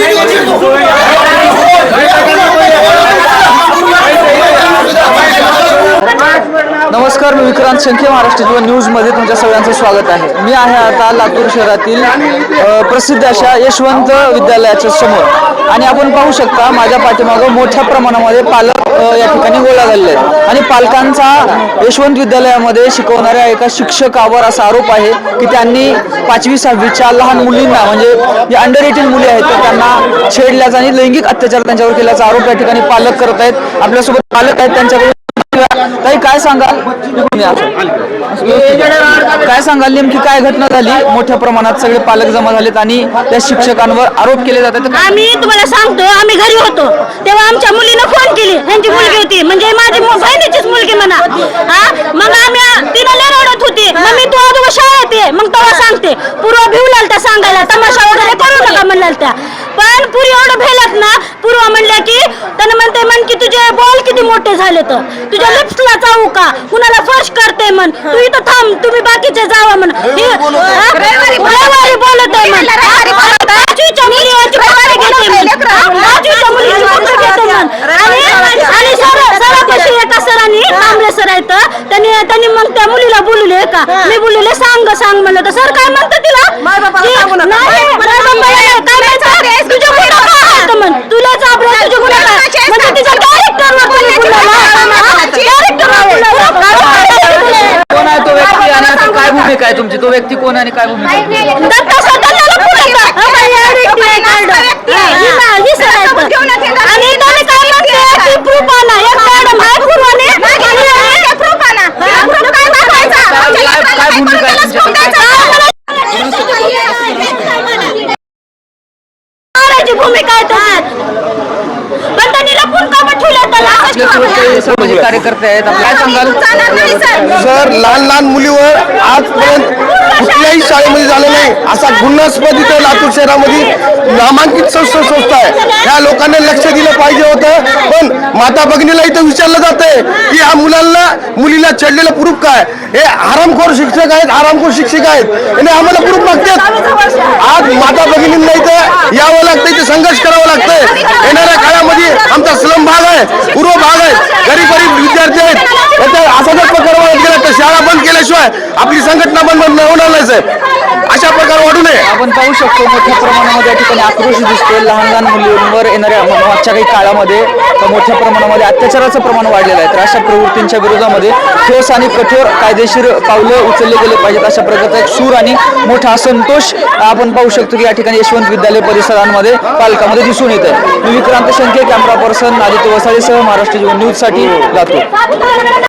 一定要 विक्रांत शंखे महाराष्ट्र जीवन न्यूजमध्ये तुमच्या सगळ्यांचं स्वागत आहे. मी आहे आता लातूर शहरातील प्रसिद्ध अशा यशवंत विद्यालयाच्या समोर. आणि आपण पाहू शकता माझ्या पाठीमागं मोठ्या प्रमाणामध्ये पालक या ठिकाणी गोळा झालेले आहेत. आणि पालकांचा यशवंत विद्यालयामध्ये शिकवणाऱ्या एका शिक्षकावर असा आरोप आहे की त्यांनी पाचवी सहावीच्या लहान मुलींना म्हणजे जे अंडर एटीन मुली आहेत तर त्यांना छेडल्याचा आणि लैंगिक अत्याचार त्यांच्यावर केल्याचा आरोप या ठिकाणी पालक करत आहेत. आपल्यासोबत पालक आहेत त्यांच्याकडून ताई काय सांगाल. काय सांगाल? नेमकी काय घटना झाली? मोठ्या प्रमाणात सगळे पालक जमा झालेत आणि त्या शिक्षकांवर आरोप केले जातात. आम्ही तुम्हाला सांगतो आम्ही घरी होतो. तेव्हा आमच्या मुलीनं फोन केली. यांची मुलगी होती. म्हणजे माझी मु- बहिणीचीच मुलगी म्हणा. हा? मग आम्ही तिला रडत होती. मम्मी तू अगोदर शाळेत मग तेव्हा सांगते. पूर्व भिवलाल त्या सांगायला तमाशा वगैरे करू नका म्हणलाल त्या पुरी एवढं भेलत ना पूर्व म्हणल्या की त्यानं म्हणते म्हण की तुझे बॉल किती मोठे झाले तर तुझ्या लिप्सला जाऊ का? कुणाला फर्स्ट करते म्हण. तू इथं थांब तुम्ही बाकीचे जावा म्हण. हे- हा? रविवारी बोलत आहे म्हण. पाचवीच्या मुलीवरची पगार घेते म्हण. पाचवीच्या मुलीची पगार घेते म्हण. आणि आणि सर सरापाशी एका सरांनी कांबळे सर आहेत त्यांनी त्यांनी मग त्या मुलीला बोलले का? मी बोलले सांग सांग म्हणलं. तर सर काय म्हणतं तिला? की, नाही, मायबापाला नाही, काय म्हणतं? तुझ्या गुन्हा काय आहेत म्हण तुला चाबरे तुझे गुन्हा काय म्हणजे तिच्या कॅरेक्टरवर तुम्ही बोलला कॅरेक्टरवर कोण आहे तो व्यक्ती आणि आता काय भूमिका आहे तुमची तो व्यक्ती कोण आणि काय भूमिका आहे? दत्ता स्वतःला पुढे का? हा, बाई, या व्यक्ती आहे कार्ड. हा, ही सा- ही सर आहेत. आणि त्याने काय म्हणते की proof आणा. एक मॅडम आहे पूर्वाने. आणि एक proof आणा. हा, proof काय दाखवायचा? काय- काय- काय भूमिका आहे तुमच्याकडे? मारायची भूमिका आहे त्याच्यात. पण त्यांनी लपून का मग ठेवलं त्याला? आपल्यासोबत काही सामाजिक कार्यकर्ते आहेत. आपण काय सांगाल सर. सर लहान लहान मुलीवर आजपर्यंत कुठल्याही शाळेमध्ये झालं नाही. असा गुन्हास्पद इथं लातूर शहरामध्ये नामांकित संस्था संस्था आहे. ह्या लोकांनी लक्ष दिलं पाहिजे होतं. पण माता भगिनीला इथं विचारलं जातंय की ह्या मुलांना मुलीला छेडलेलं प्रूफ काय? हे आरामखोर शिक्षक आहेत आरामखोर शिक्षक आहेत. आणि आम्हाला प्रूफ मागतात. आज माता भगिनींना इथं यावं लागतं इथं संघर्ष करावं लागतंय येणाऱ्या काळामध्ये आमचा स्लम भाग आहे पूर्व भाग आहे गरीब गरीब विद्यार्थी आहेत. याचा असा जर प्रकार गेला तर शाळा बंद केल्याशिवाय आपली संघटना बंद होणार नाही साहेब. अशा प्रकार वाढू नये. आपण पाहू शकतो मोठ्या प्रमाणामध्ये या ठिकाणी आक्रोश दिसतोय. लहान लहान मुलींवर येणाऱ्या मागच्या काही काळामध्ये मोठ्या प्रमाणामध्ये अत्याचाराचं प्रमाण वाढलेलं आहे. तर अशा प्रवृत्तींच्या विरोधामध्ये ठोस आणि कठोर कायदेशीर पावलं उचलले गेले पाहिजेत अशा प्रकारचा एक सूर आणि मोठा असंतोष आपण पाहू शकतो की या ठिकाणी यशवंत विद्यालय परिसरांमध्ये पालकामध्ये दिसून येत आहे मी विक्रांत शंके कॅमेरा पर्सन आदित्य वसाळेसह महाराष्ट्र जीवन न्यूजसाठी लातूर.